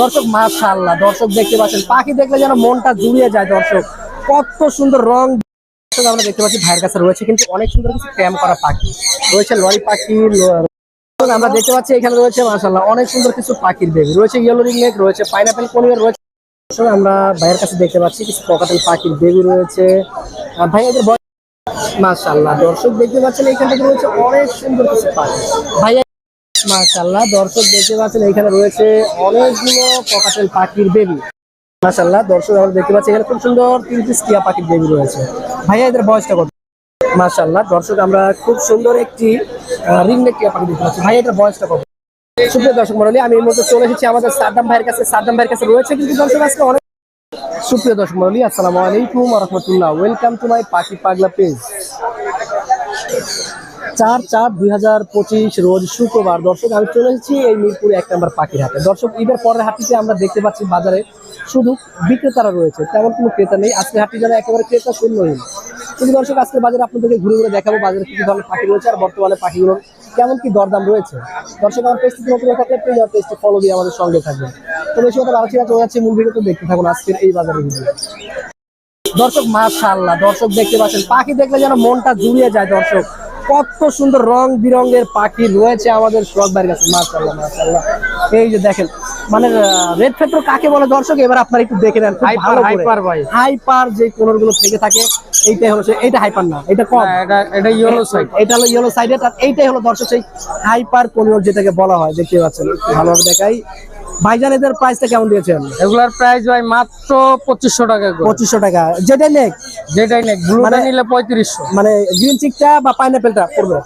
দর্শক, মাশাআল্লাহ, দর্শক দেখতে পাচ্ছেন, পাখি দেখলে যেন মনটা জুড়িয়ে যায় দর্শক। কত সুন্দর রং আমরা দেখতে পাচ্ছি, ভাইয়ের কাছে রয়েছে কিন্তু অনেক সুন্দর কিছু ক্যাম করা পাখি। রয়েছে লরি পাখি আমরা দেখতে পাচ্ছি এখানে রয়েছে, মাশাআল্লাহ, অনেক সুন্দর কিছু পাখির বেবি রয়েছে ইয়েলো রিংনেক রয়েছে পাইনাপেল কোনিয়ার রয়েছে। আমরা ভাইয়ের কাছে দেখতে পাচ্ছি কিছু পকাটেল পাখির বেবি রয়েছে। ভাই, এদের বয়স, মাশাআল্লাহ, দর্শক দেখতে পাচ্ছেন এখানে রয়েছে অনেক সুন্দর কিছু পাখি। ভাইয়া মাশাআল্লাহ, দর্শক দেখতে পাচ্ছেন এখানে রয়েছে অনেকগুলো পকাটেল পাখির বেবি। মাশাআল্লাহ, দর্শক আমরা দেখতে পাচ্ছি এখানে খুব সুন্দর তিন পিস টিয়া পাখির বেবি রয়েছে। ভাইয়া, এদের বয়সটা কত? মাশাআল্লাহ, দর্শক আমরা খুব সুন্দর একটি রিংনেক টিয়া পাখি দেখতে পাচ্ছি। ভাইয়া, এদের বয়সটা কত? সুপ্রিয় দর্শক মন্ডলী আমি এই মুহূর্তে চলে এসেছি আমাদের সাদ্দাম ভাইয়ের কাছে। সাদ্দাম ভাইয়ের কাছে রয়েছে কিন্তু দর্শক আজকে অনেক সুপ্রিয় দর্শক মন্ডলী আসসালামু আলাইকুম রহমতুল্লাহ। ওয়েলকাম টু মাই পাখি পাগলা পেজ চার চার দুই হাজার পঁচিশ রোজ শুক্রবার। দর্শক, আমি চলে এসেছি এই মিরপুরে এক নম্বর পাখির হাটে। দর্শক, ঈদের পরের হাটটিতে আমরা দেখতে পাচ্ছি বাজারে শুধু বিক্রেতারা রয়েছে, তেমন কোনো ক্রেতা নেই। আজকে হাটটি যেন একেবারে ক্রেতা শূন্যহীন। কিন্তু দর্শক আজকে বাজারে আপনাদেরকে ঘুরে ঘুরে দেখাবো বাজারে কি ধরনের পাখি রয়েছে আর বর্তমানে পাখিগুলোর কেমন কি দরদাম রয়েছে। দর্শক, আমার পেজটি নতুন থাকলে প্লিজ আমার ফলো দিয়ে আমাদের সঙ্গে থাকবেন। তো বেশি কথা আলোচনা চলে যাচ্ছে মূল ভিডিও তো দেখতে থাকুন আজকের এই বাজারে দর্শক, মাশাআল্লাহ, দর্শক দেখতে পাচ্ছেন, পাখি দেখলে যেন মনটা জুড়িয়ে যায় দর্শক। কত সুন্দর রং বিরঙের পাখি রয়েছে আমাদের সোহাগ ভাইয়ের কাছে। মাশাআল্লাহ মাশাআল্লাহ। এই যে দেখেন মানে রেড ফেট্রো কাকে বলে দর্শক? এবার আপনারা একটু দেখে নেন hyper ভাই। হাইপার যে কোনরগুলো থেকে থাকে এইটাই হলো এইটা হাইপার না এটা কম। হ্যাঁ, এটা এটা ইয়েলো সাইড এটা হলো ইয়েলো সাইডে আর এইটাই হলো দর্শক সেই হাইপার কোনর যেটাকে বলা হয়। দেখতে পাচ্ছেন ভালোভাবে দেখাই। ভাইজান এদের প্রাইসটা কেমন দিয়েছেন? এগুলার প্রাইস ভাই মাত্র পঁচিশশো টাকা পঁচিশশো টাকা। যেটাই নেক। যেটাই নেক ব্লুটা মানে- নিলে পঁয়ত্রিশশো। মানে গ্রিন চিকটা বা পাইনাপেলটা পড়বে।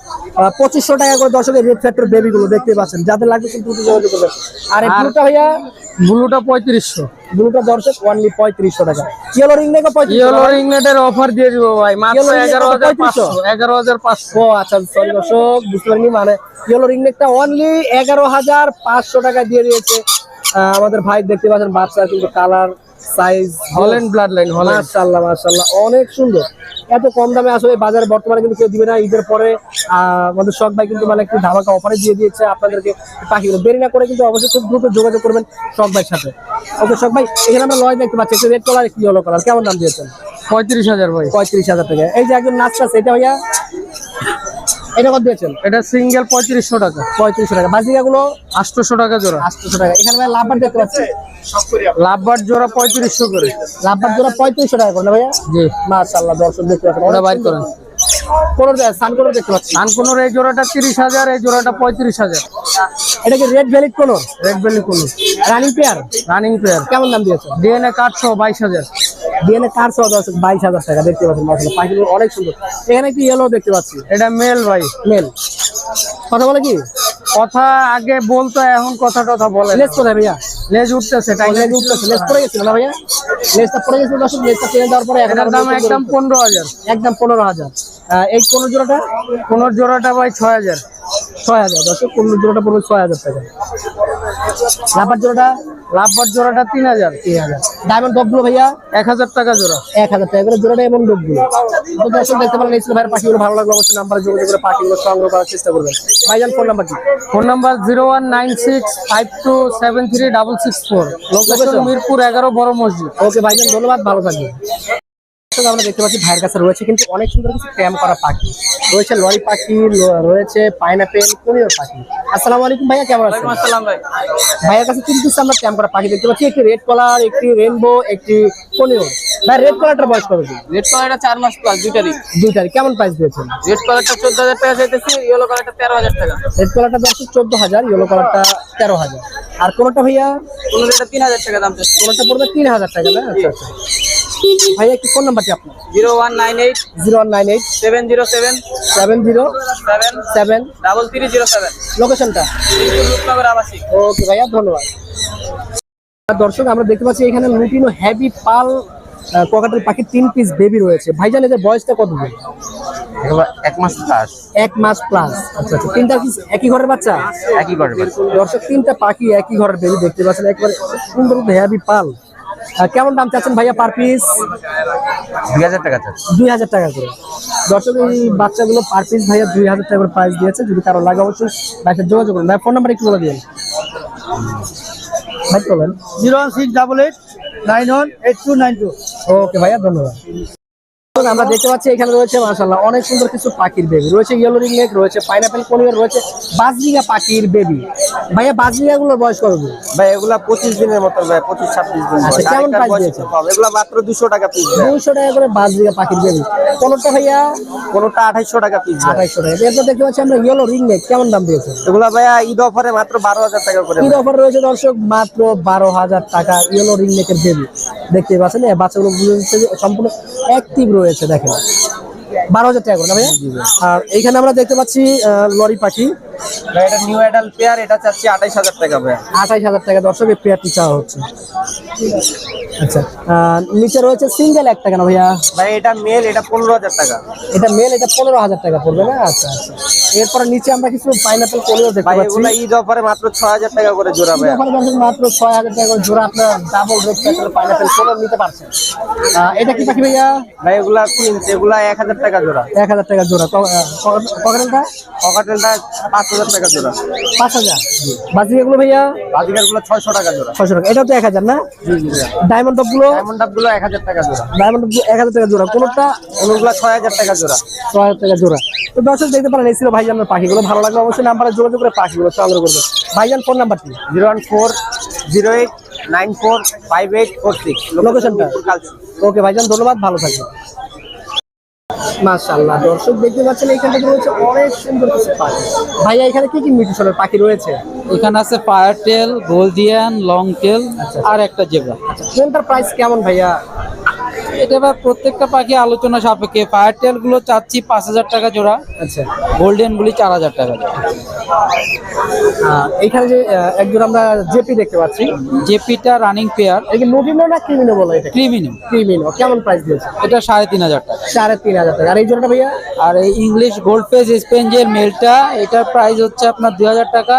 পঁচিশশো টাকা করে দর্শকের রেড ফ্যাক্টর বেবি গুলো দেখতে পাচ্ছেন। যাদের লাগবে কিন্তু যোগাযোগ করবেন। আর ব্লুটা ভাইয়া? ব্লুটা পঁয়ত্রিশশো। ব্লুটা দর্শক অনলি পঁয়ত্রিশশো টাকা। ইয়েলো রিং নেই পঁয়ত্রিশশো ইয়েলো রিংনেটের অফার দিয়ে দিব ভাই মাত্র এগারো হাজার পাঁচশো এগারো হাজার পাঁচশো। ও আচ্ছা সরি দর্শক বুঝতে পারিনি মানে ইয়েলো রিংনেটটা অনলি এগারো হাজার পাঁচশো টাকা দিয়ে দিয়েছে। আহ, আমাদের ভাই দেখতে পাচ্ছেন বাচ্চা কিন্তু colour size Holland blood line মাশাআল্লাহ মাশাআল্লাহ। অনেক সুন্দর। এত কম দামে আসলে বাজারে বর্তমানে কিন্তু কেউ দিবে না। ঈদের পরে আমাদের শখ ভাই কিন্তু মানে একটু ধামাকা অফারে দিয়ে দিয়েছে আপনাদেরকে পাখিগুলো। দেরি না করে কিন্তু অবশ্যই খুব দ্রুত যোগাযোগ করবেন শখ ভাইয়ের সাথে। ওকে শখ ভাই এখানে আমরা লয় দেখতে পাচ্ছি। রেড কালার কি হলো কালার কেমন দাম দিয়েছেন? পঁয়ত্রিশ হাজার ভাই। পঁয়ত্রিশ হাজার টাকা। এই যে একজন নাচটা এটা ভাইয়া? এটা কত দিয়েছেন? এটা সিঙ্গেল পঁয়ত্রিশশো টাকা। পঁয়ত্রিশশো টাকা। বাজিকা গুলো আটশোশো টাকা জোড়া। আটশোশো টাকা। এখানে ভাই লাভবার দেখতে পাচ্ছি লাভবার জোড়া পঁয়ত্রিশশো করে। লাভবার জোড়া পঁয়ত্রিশশো টাকা করে না ভাইয়া? জি। মাশাআল্লাহ দর্শক দেখতে পাচ্ছেন। ওটা বাইর করেন। দেখতে পাচ্ছি। আনকোনোর এই জোড়াটা তিরিশ হাজার এই জোড়াটা পঁয়ত্রিশ হাজার। এটা কি রেড ভ্যালিড কোনো রেড বেলি কোনো রানিং পেয়ার রানিং প্লেয়ার কেমন দাম দিয়েছে ডিএনএ কার্ডশো বাইশ হাজার। ডিএনএ কার সহ দশ বাইশ হাজার টাকা দেখতে পাচ্ছেন মাসাল্লাহ পাখিগুলো অনেক সুন্দর। এখানে একটি ইয়েলো দেখতে পাচ্ছি। এটা মেল ভাই। মেল কথা বলে কি? কথা আগে বলতো এখন কথা টথা বলে লেজ কোথায় ভাইয়া? লেজ উঠতেছে তাই লেজ উঠতেছে লেজ পড়ে গেছিল না ভাইয়া? লেজটা পড়ে গেছিল দর্শক লেসটা কিনে দেওয়ার পরে এটার দাম একদম পনেরো হাজার। একদম পনেরো হাজার। এই কোন জোড়াটা? পনেরো জোড়াটা ভাই ছয় হাজার। ছয় হাজার দর্শক কোন জোড়াটা পড়বে ছয় হাজার টাকা। রাবার জোড়াটা? লাভবার জোড়াটা তিন হাজার। তিন হাজার। ডায়মন্ড ডবগুলো ভাইয়া এক হাজার টাকা জোড়া। এক হাজার টাকা করে জোড়াটা এমন ডবগুলো তো দর্শক দেখতে পারেন এই ভাইয়ের পাখিগুলো। ভালো লাগল অবশ্যই নাম্বারে যোগাযোগ করে পাখিগুলো সংগ্রহ করার চেষ্টা করবেন। ভাইজান ফোন নাম্বার কি? Phone number zero one nine six five two seven three double six four location Mirpur এগারো বড় মসজিদ। ওকে ভাইজান ধন্যবাদ। ভালো থাকবেন। দর্শক, আমরা দেখতে পাচ্ছি ভাইয়ের কাছে রয়েছে কিন্তু অনেক সুন্দর কিছু ক্যাম করা পাখি। রয়েছে লরি পাখি রয়েছে পাইনাপেল কোনিয়র পাখি। আসসালামু আলাইকুম ভাইয়া কেমন আছেন? আসসালাম ভাই। ভাইয়ের কাছে কিন্তু আমরা ক্যাম করা পাখি দেখতে পাচ্ছি একটি রেড কলার একটি রেনবো একটি কোনিয়র ভাই রেড কলারটার বয়স কত দিন? রেড কালারটা চার মাস প্লাস দুইটারই দুইটারই কেমন প্রাইস দিয়েছেন? রেড কালারটা চোদ্দ হাজার টাকা চাইতেছি ইয়েলো কালারটা তেরো হাজার টাকা। রেড কালারটা দর্শক চোদ্দ হাজার ইয়েলো কালারটা তেরো হাজার। আর কোনটা ভাইয়া? কোনটা তিন হাজার টাকা দাম কোনোটা পড়বে তিন হাজার টাকা না? আচ্ছা আচ্ছা। ভাইয়া কি ফোন নাম্বারটি আপনার। Zero one nine eight zero one nine eight seven zero seven seven zero seven seven double three zero seven. লোকেশনটা? রূপনগর আবাসিক। ওকে ভাইয়া ধন্যবাদ। দর্শক আমরা দেখতে পাচ্ছি এখানে লুটিনো হ্যাভি পাল পকেটের পাখির তিন পিস বেবি রয়েছে। ভাইজান এদের বয়সটা কত এক মাস প্লাস এক মাস প্লাস আচ্ছা আচ্ছা তিনটা কি একই ঘরের বাচ্চা? একই করে দর্শক তিনটা পাখি একই ঘরের বেবি দেখতে পাচ্ছেন। একবার সুন্দর পাল। কেমন দাম চাচ্ছেন ভাইয়া পার পিস দুই হাজার টাকা দুই হাজার টাকা করে। দর্শক এই বাচ্চাগুলো পার পিস ভাইয়া দুই হাজার টাকা করে প্রাইস দিয়েছে। যদি কারও লাগে অবশ্যই ভাইয়ের যোগাযোগ করুন। ভাই ফোন নাম্বার একটু বলে দিন ভাই বলেন zero six double eight nine one eight two nine two. Okay ভাইয়া ধন্যবাদ। আমরা দেখতে পাচ্ছি এখানে রয়েছে মাশাআল্লাহ অনেক সুন্দর কিছু পাখির বেবি রয়েছে ইয়েলো রিংনেক রয়েছে পাইনাপেল কোনিয়ার রয়েছে বাজরিগা পাখির বেবি ভাইয়া বাজরিগা গুলোর বয়স কত দিন? ভাই এগুলা পঁচিশ দিনের মতো ভাই পঁচিশ ছাব্বিশ দিন আচ্ছা, কেমন বয়স দিয়েছে? এগুলা মাত্র দুশো টাকা পিস দুইশো টাকা করে বাজরিগা পাখির বেবি কোনটা ভাইয়া? কোনোটা আঠাইশশো টাকা পিস আঠাইশশো টাকা। এরপর দেখতে পাচ্ছি আমরা ইয়েলো রিংনেক কেমন দাম দিয়েছে এগুলা ভাইয়া ঈদ অফারে মাত্র বারো হাজার টাকা করে ঈদ অফার রয়েছে দর্শক মাত্র বারো হাজার টাকা ইয়েলো রিংনেকের বেবি দেখতে পাচ্ছেন বাচ্চাগুলো সম্পূর্ণ অ্যাক্টিভ রয়েছে। দেখেন। বারো হাজার টাকা করে না ভাইয়া? আর এইখানে আমরা দেখতে পাচ্ছি লরি পাখি। ভাই এটা নিউ অ্যাডাল পেয়ার এটা চাচ্ছি আঠাইশ হাজার টাকা ভাইয়া। আঠাইশ হাজার টাকা পেয়ারটি চাওয়া হচ্ছে। আচ্ছা নিচে রয়েছে সিঙ্গেল একটা না ভাইয়া? ভাই এটা মেল এটা পনেরো হাজার টাকা। এটা মেল এটা পনেরো হাজার টাকা পড়বে না? আচ্ছা আচ্ছা। এরপরে নিচে আমরা কিছু পাইনাপেল কোলিও দেখতে ভাই পাচ্ছি। এগুলা ঈদ অফারে মাত্র ছয় হাজার টাকা করে জোড়া ওখানে দর্শক মাত্র ছয় হাজার টাকা করে জোড়া আপনার ডাবল রেড প্যাকেল পাইনাপেল কোলিও নিতে পারছেন। এটা কি পাখি ভাইয়া? ভাই এগুলা কুইন্স এগুলা এক হাজার টাকা জোড়া। এক হাজার টাকা জোড়া। পকেটেলটা পাঁচ হাজার টাকা জোড়া। পাঁচ হাজার। বাকি এগুলো ভাইয়া? বাজিকারগুলো ছয়শো টাকা জোড়া। ছয়শো টাকা। এটাও তো এক হাজার না? ডায়মন্ড টপগুলো ডায়মন্ড ডাবগুলো এক হাজার টাকা জোড়া। ডায়মন্ড এক হাজার টাকা জোড়া। কোনোটা? ওগুলো ছয় হাজার টাকা জোড়া। ছয় হাজার টাকা জোড়া। তো দর্শক দেখতে পারেন এই ছিল ভাইজানের পাখিগুলো ভালো লাগলে অবশ্যই নাম্বারে যোগাযোগ করে পাখিগুলো সংগ্রহ করবেন ভাইজান ফোন নাম্বারটি? Zero one four zero eight nine four five eight four six. লোকেশনটা? ওকে ভাইজান ধন্যবাদ ভালো থাকবেন। মাশাআল্লাহ দর্শক দেখতে পাচ্ছেন এখানে রয়েছে অনেক সুন্দর কিছু পাখি। ভাইয়া এখানে কি কি মিউটেশনের পাখি রয়েছে? এখানে আছে fire tail Gouldian long tail আর একটা জেব্রা। কোনটার প্রাইস কেমন ভাইয়া? এটা এবার প্রত্যেকটা পাখি আলোচনা সাপেক্ষে। ফায়ার টেলগুলো চাচ্ছি পাঁচ হাজার টাকা জোড়া। আচ্ছা। গোল্ডেন গুলি চার হাজার টাকা এখানে যে একজন আমরা জেপি দেখতে পাচ্ছি। জেপিটা রানিং পেয়ার এটা না ক্রিমিনো বলো এটা ক্রিমিনি ক্রিমিনো কেমন প্রাইস দিয়েছে? এটা সাড়ে তিন হাজার টাকা। সাড়ে তিন হাজার টাকা। আর এই জোড়াটা ভাইয়া? আর এই ইংলিশ গোল্ড ফেস স্পেঞ্জের মেলটা এটার প্রাইস হচ্ছে আপনার দুই হাজার টাকা।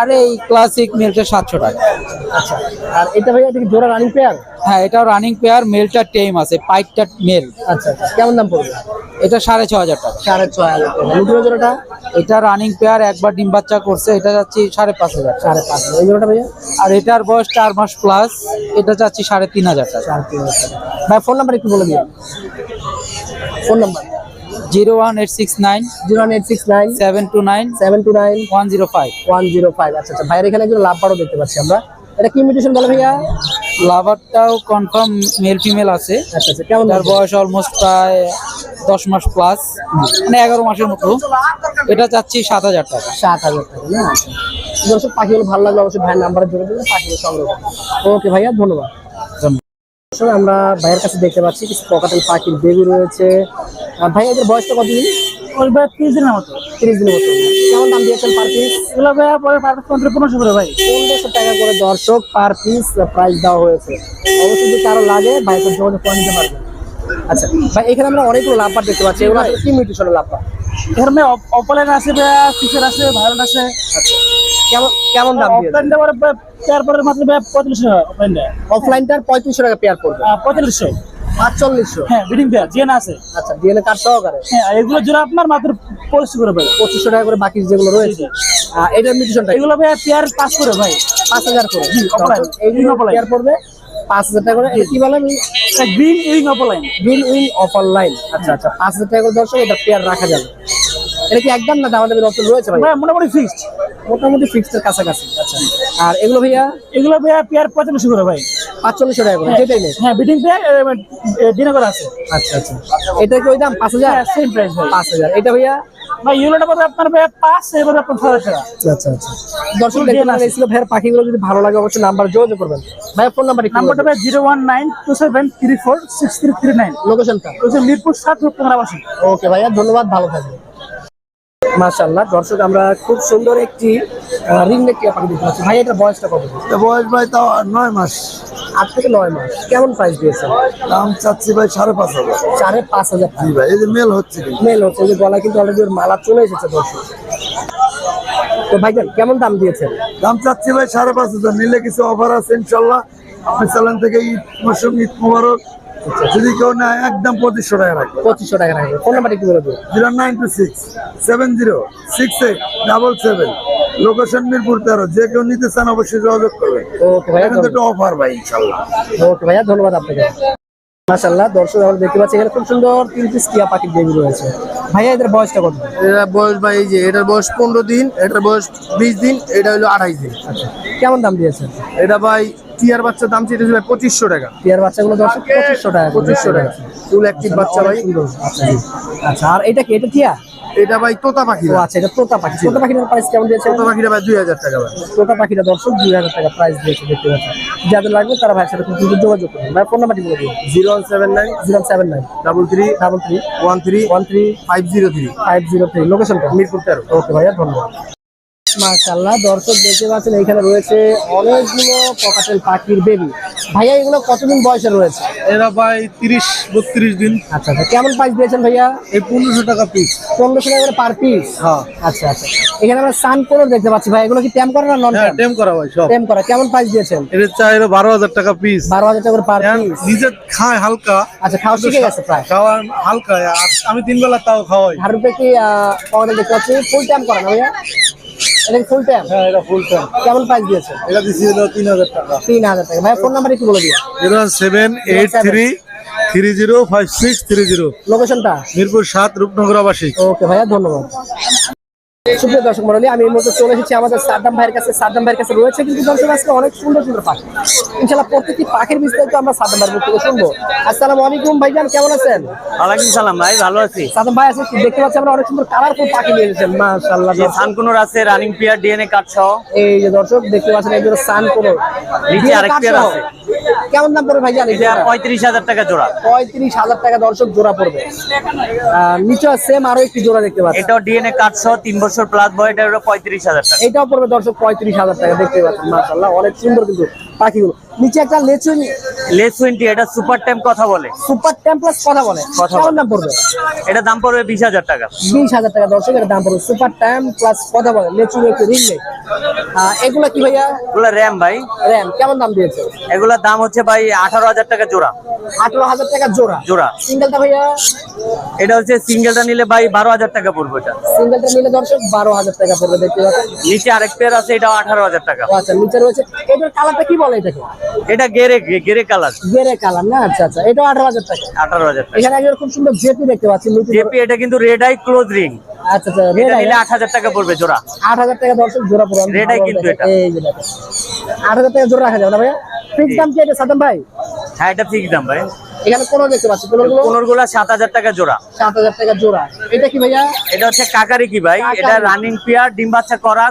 আর এই ক্লাসিক মেলটা সাতশো টাকা। আচ্ছা আর এটা ভাইয়া এটা কি জোড়া রানিং পেয়ার হ্যাঁ এটাও রানিং পেয়ার মেলটা টেম আছে পাইকটা মেল আচ্ছা আচ্ছা কেমন দাম পড়বে? এটা সাড়ে ছ হাজার টাকা। সাড়ে ছয় হাজার টাকা। লুটিনো জোড়াটা? এটা রানিং পেয়ার একবার ডিম বাচ্চা করছে এটা যাচ্ছি সাড়ে পাঁচ হাজার টাকা। সাড়ে পাঁচ হাজার। এই জোড়াটা ভাইয়া? আর এটার বয়স চার মাস প্লাস এটা যাচ্ছি সাড়ে তিন হাজার টাকা। সাড়ে তিন হাজার টাকা। ভাই ফোন নাম্বার একটু বলে দিন phone number zero one eight six nine zero eight six nine seven two nine seven two nine one zero five. One zero five. আচ্ছা আচ্ছা। ভাইয়ের এখানে একজন লাভ বারও দেখতে পাচ্ছি আমরা। এটা কি বলে ভাইয়া? লাভারটাও কনফার্ম মেল ফিমেল আছে। আচ্ছা আচ্ছা। কেমন তার বয়স অলমোস্ট প্রায় দশ মাস প্লাস মানে এগারো মাসের মতো। এটা চাচ্ছি সাত হাজার টাকা। সাত হাজার টাকা না? দর্শক পাখিগুলো ভালো লাগল অবশ্যই ভাইয়ের নাম্বারে যোগাযোগ করে পাখিগুলো সংগ্রহ ওকে ভাইয়া ধন্যবাদ। দর্শক, আমরা ভাইয়ের কাছে দেখতে পাচ্ছি কিছু পকাটেল পাখির বেবি রয়েছে। ভাই এদের বয়সটা কত দিন? ওই ভাই তিরিশ দিনের মতো। তিরিশ দিনের মতো। কেমন দাম দিয়েছেন পার পিস এগুলো ভাই পরে পনেরো পনেরোশো করে ভাই। পনেরোশো টাকা করে দর্শক পার পিস প্রাইস দেওয়া হয়েছে। অবশ্যই যদি কারও লাগে ভাই তো যোগাযোগ করে নিতে পারবেন। আচ্ছা ভাই এখানে আমরা অনেকগুলো লাভবার দেখতে পাচ্ছি। এগুলো আসলে কি মিউটেশনের লাভবার এখানে অপলাইন আছে ফিচার আছে ভাইরাল আছে। আচ্ছা। কেমন কেমন দাম অফলাইনটা পরে পেয়ার পরে মাত্র পঁয়তাল্লিশশো অফলাইনটা অফলাইনটার পঁয়ত্রিশশো টাকা পেয়ার পড়বে। পঁয়তাল্লিশশো। আটচল্লিশশো হ্যাঁ বিডিং পেয়ার জিএন আছে। আচ্ছা ডিএনএ কার্ড সহকারে। হ্যাঁ এগুলো জোড়া আপনার মাত্র পঁচিশশো করে ভাই। পঁচিশশো টাকা করে বাকি যেগুলো রয়েছে। মিউটেশনটা এগুলো ভাই পেয়ার পাস করে ভাই। পাঁচ হাজার করে। এইগুলো পেয়ার পড়বে পাঁচ হাজার টাকা করে। কি green wing offline green wing আচ্ছা আচ্ছা পাঁচ হাজার টাকা করে দর্শক এটা পেয়ার রাখা যাবে। এটা কি একদম না দামাদামি অপশন রয়েছে ভাই? মোটামুটি ফিক্সড মোটামুটি ফিক্সড কাছাকাছি। আচ্ছা। আর এগুলো ভাইয়া? এগুলো ভাইয়া পেয়ার পঁয়তাল্লিশশো করে ভাই। পাঁচচল্লিশশো টাকা করে। যেটাই নেই। হ্যাঁ বিডিং পেয়ার ডিনার করে আছে। আচ্ছা আচ্ছা। এটা কি ওই দাম? পাঁচ হাজার? সেম প্রাইস পাঁচ হাজার। এটা ভাইয়া? ভাই ইউলোটা আপনার ভাই পাঁচ এবার আপনার ছয় হাজার। টাকা আচ্ছা আচ্ছা। দর্শক দেখতে পারেন এই ভাইয়ের পাখিগুলো যদি ভালো লাগে অবশ্যই নাম্বার যোগাযোগ করবেন। ভাইয়ের ফোন নাম্বার নাম্বারটা ভাই zero one nine two seven three four six three three nine. লোকেশনটা হচ্ছে মিরপুর সাত ওকে ভাইয়া ধন্যবাদ। ভালো থাকবেন। মাশাআল্লাহ। দর্শক আমরা খুব সুন্দর একটি রিং নেক টিয়া পাখি দেখতে পাচ্ছি। ভাই এটার বয়সটা কত? বয়স ভাই তাও নয় মাস। আট থেকে নয় মাস। কেমন প্রাইস দিয়েছেন? দাম চাচ্ছি ভাই সাড়ে পাঁচ হাজার। সাড়ে পাঁচ হাজার জি ভাই এই যে মেল হচ্ছে। মেল হচ্ছে এই যে গলা কিন্তু অলরেডি ওর মালা চলে এসেছে দর্শক। তো ভাইজান কেমন দাম দিয়েছেন? দাম চাচ্ছি ভাই সাড়ে পাঁচ হাজার। নিলে কিছু অফার আছে ইনশাল্লাহ। আপনি চালান থেকে ঈদ মৌসুম ঈদ মুবারক যদি কেউ নেয় একদম পঁচিশশো টাকা রাখবে। পঁচিশশো টাকা রাখবে। ফোন নাম্বার একটু বলে দিন zero nine two six seven zero six eight double seven. Location Mirpur তেরো। যে কেউ নিতে চান অবশ্যই যোগাযোগ করবেন। ওকে ভাইয়া একটা অফার ভাই ইনশাল্লাহ। ওকে ভাইয়া ধন্যবাদ আপনাকে। মাশাল্লাহ দর্শক আমরা দেখতে পাচ্ছি এখানে খুব সুন্দর তিন পিস টিয়া পাখির বেবি রয়েছে। ভাইয়া এদের বয়সটা কত? এটা বয়স ভাই যে এটার বয়স পনেরো দিন এটার বয়স বিশ দিন এটা হলো আঠাইশ দিন। আচ্ছা কেমন দাম দিয়েছেন? এটা ভাই টিয়ার বাচ্চার দাম চেয়েছে ভাই পঁচিশশো টাকা। টিয়ার বাচ্চাগুলো দর্শক পঁচিশশো টাকা পঁচিশশো টাকা। ফুল অ্যাক্টিভ বাচ্চা ভাই। আচ্ছা। আচ্ছা আর এটা কি এটা টিয়া? এটা ভাই তোতা পাখি আচ্ছা এটা তোতা পাখি। তোতা পাখির প্রাইস কেমন দিয়েছে তোতা পাখিটা ভাই দুই হাজার টাকা ভাই। তোতা পাখিটা দর্শক দুই হাজার টাকা প্রাইস দিয়েছে দেখতে পাচ্ছেন। যাদের লাগবে তারা ভাইয়ের সাথে দ্রুত যোগাযোগ করুন। ভাই ফোন নাম্বারটি বলে দিন। Zero one seven nine zero seven nine double three double three one three one three five zero three five zero three. লোকেশনটা মিরপুর তেরো। ওকে ভাইয়া ধন্যবাদ। মাশাল্লাহ দর্শক দেখতে পাচ্ছেন এখানে রয়েছে অনেকগুলো পকাটেল পাখির বেবি ভাইয়া এগুলো কতদিন বয়সে রয়েছে? এরা ভাই তিরিশ বত্রিশ দিন। আচ্ছা আচ্ছা। কেমন প্রাইস দিয়েছেন ভাইয়া? এই পনেরোশো টাকা পিস পনেরোশো টাকা করে পার পিস হ্যাঁ। আচ্ছা আচ্ছা। এখানে আমরা সান কোন দেখতে পাচ্ছি ভাই এগুলো কি ট্যাম করা না নন হ্যাঁ টেম করা ভাই সব। ট্যাম করা কেমন প্রাইস দিয়েছেন? এটা চাই বারো হাজার টাকা পিস বারো হাজার টাকা করে পার পিস নিজে খায় হালকা। আচ্ছা খাওয়া শিখে গেছে প্রায়। খাওয়া হালকা আর আমি তিন বেলা তাও খাওয়াই। হার রুপে কি পকেটে দেখতে পাচ্ছি ফুল ট্যাম করা না ভাইয়া? এটা ফুল টাইম হ্যাঁ এটা ফুল টাইম কেমন প্রাইস দিয়েছে? এটা দিচ্ছি হলো তিন হাজার টাকা। তিন হাজার টাকা। ভাইয়া ফোন নাম্বার একটু বলে দিও। Zero seven eight three three zero five six three zero. লোকেশনটা মিরপুর সাত রূপনগর আবাসিক। ওকে ভাইয়া ধন্যবাদ। সুপ্রিয় দর্শক মন্ডলী আমি এই মুহূর্তে চলে এসেছি আমাদের সাদ্দাম ভাইয়ের কাছে। সাদ্দাম ভাইয়ের কাছে রয়েছে কিন্তু দর্শক আজকে অনেক সুন্দর সুন্দর পাখি। ইনশাল্লাহ প্রত্যেকটি পাখির বিস্তারিত আমরা সাদ্দাম ভাইয়ের মুখ থেকে শুনব। আসসালামু আলাইকুম ভাইজান কেমন আছেন? ওয়ালাইকুম সালাম ভাই ভালো আছি। সাদ্দাম ভাই আছে দেখতে পাচ্ছি আমরা? অনেক সুন্দর কালারফুল পাখি নিয়ে এসেছেন মাশাআল্লাহ। সানকুনুর আছে রানিং পিয়ার ডিএনএ কার্ড সহ এই যে দর্শক দেখতে পাচ্ছেন এই যে সান কোন নিচে আরেক পেয়ার আছে। কেমন দাম পড়বে ভাই জানি পঁয়ত্রিশ হাজার টাকা জোড়া। পঁয়ত্রিশ হাজার টাকা দর্শক জোড়া পড়বে। আহ, নিচে সেম আরও একটি জোড়া দেখতে পাচ্ছি। এটাও ডিএনএ কার্ড সহ তিন বছর প্লাস বয় এটা পঁয়ত্রিশ হাজার টাকা। এটাও পড়বে দর্শক পঁয়ত্রিশ হাজার টাকা দেখতে পাচ্ছেন মাশাআল্লাহ। অনেক সুন্দর কিন্তু পাখিগুলো। নিচে একটা লেচুন লেস টোয়েন্টি এটা সুপার টাইম কথা বলে। সুপার টেম্পলাস কথা বলে। কথা কেমন দাম পড়বে? এটা দাম পড়বে বিশ হাজার টাকা। বিশ হাজার টাকা দর্শক এর দাম পড়বে সুপার টাইম প্লাস কথা বলে। লেচুন একটু রিং নেই। এগুলা কি ভাইয়া? এগুলো র্যাম ভাই। র্যাম কেমন দাম দিয়েছে? এগুলোর দাম হচ্ছে ভাই আঠারো হাজার টাকা জোড়া। আঠারো হাজার টাকা জোড়া। জোড়া। সিঙ্গেলটা ভাইয়া? এটা হচ্ছে সিঙ্গেলটা নিলে ভাই বারো হাজার টাকা পড়বে এটা। সিঙ্গেলটা নিলে দর্শক বারো হাজার টাকা পড়বে দেখতে পাচ্ছেন? নিচে আরেক পেয়ার আছে এটাও আঠারো হাজার টাকা। আচ্ছা নিচে রয়েছে। এটার কালারটা কি বলে এটাকে? এটা গেরে গেরে কালার। গেরে কালার না? আচ্ছা আচ্ছা। হাজার টাকা। টাকা। এখানে একজন খুব সুন্দর জেপি দেখতে পাচ্ছি জেপি এটা কিন্তু রেড আই ক্লোজ রিং আচ্ছা আচ্ছা রেড এটা হাজার টাকা পড়বে জোড়া। আট হাজার টাকা দর্শক জোড়া পড়বে eye ভালো কিন্তু এটা। এই যে টাকা জোড়া রাখা যাবে না ভাইয়া? ফিক্স দাম কি এটা সাদাম ভাই? হ্যাঁ এটা ফিক্স দাম ভাই। এখানে কোনো দেখতে পাচ্ছি কোনো পনেরো গুলা? সাত হাজার টাকা জোড়া। সাত হাজার টাকা জোড়া। এটা কি ভাইয়া? এটা হচ্ছে কাকারি কি ভাই। এটা রানিং পিয়ার ডিম বাচ্চা করা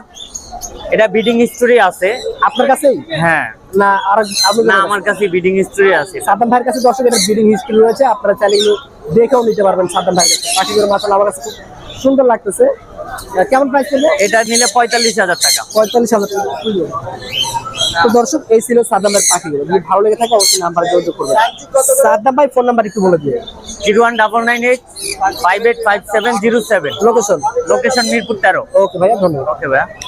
এটা বিডিং হিস্টোরি আছে। আপনার কাছেই? হ্যাঁ। না আর না আমার কাছে বিডিং হিস্টোরি আছে। সাদ্দাম ভাইয়ের কাছে দর্শক এটা ব্রিডিং হিস্ট্রি রয়েছে। আপনারা চাইলে এগুলো দেখেও নিতে পারবেন সাদ্দাম ভাইয়ের কাছে। পাখিগুলো মাসাল আমার কাছে খুব সুন্দর লাগতেছে। কেমন প্রাইস করবে এটা নিলে পঁয়তাল্লিশ হাজার টাকা। পঁয়তাল্লিশ হাজার টাকা। তো দর্শক এই ছিল সাদ্দাম ভাইয়ের পাখিগুলো। যদি ভালো লেগে থাকে অবশ্যই নাম্বার যোগাযোগ করবেন। সাদ্দাম ভাই ফোন নাম্বার একটু বলে দিয়ে zero one double nine eight five eight five seven zero seven location location Mirpur তেরো। ওকে ভাইয়া ধন্যবাদ। ওকে ভাইয়া।